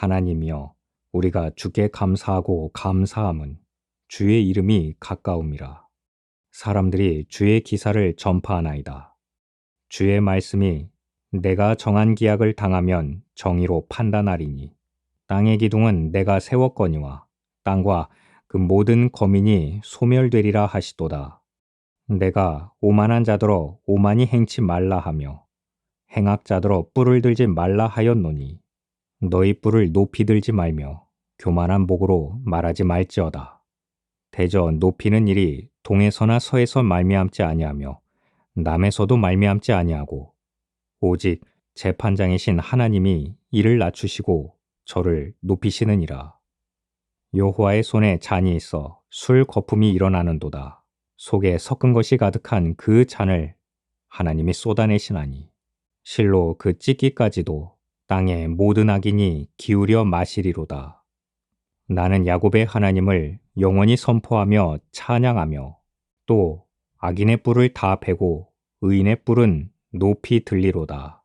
하나님이여 우리가 주께 감사하고 감사함은 주의 이름이 가까움이라. 사람들이 주의 기사를 전파하나이다. 주의 말씀이 내가 정한 기약을 당하면 정의로 판단하리니 땅의 기둥은 내가 세웠거니와 땅과 그 모든 거민이 소멸되리라 하시도다. 내가 오만한 자더러 오만이 행치 말라 하며 행악자더러 뿔을 들지 말라 하였노니 너희 뿔을 높이 들지 말며 교만한 목으로 말하지 말지어다. 대저 높이는 일이 동에서나 서에서 말미암지 아니하며 남에서도 말미암지 아니하고 오직 재판장이신 하나님이 이를 낮추시고 저를 높이시느니라. 여호와의 손에 잔이 있어 술 거품이 일어나는도다. 속에 섞은 것이 가득한 그 잔을 하나님이 쏟아내시나니 실로 그 찢기까지도 땅의 모든 악인이 기울여 마시리로다. 나는 야곱의 하나님을 영원히 선포하며 찬양하며 또 악인의 뿔을 다 베고 의인의 뿔은 높이 들리로다.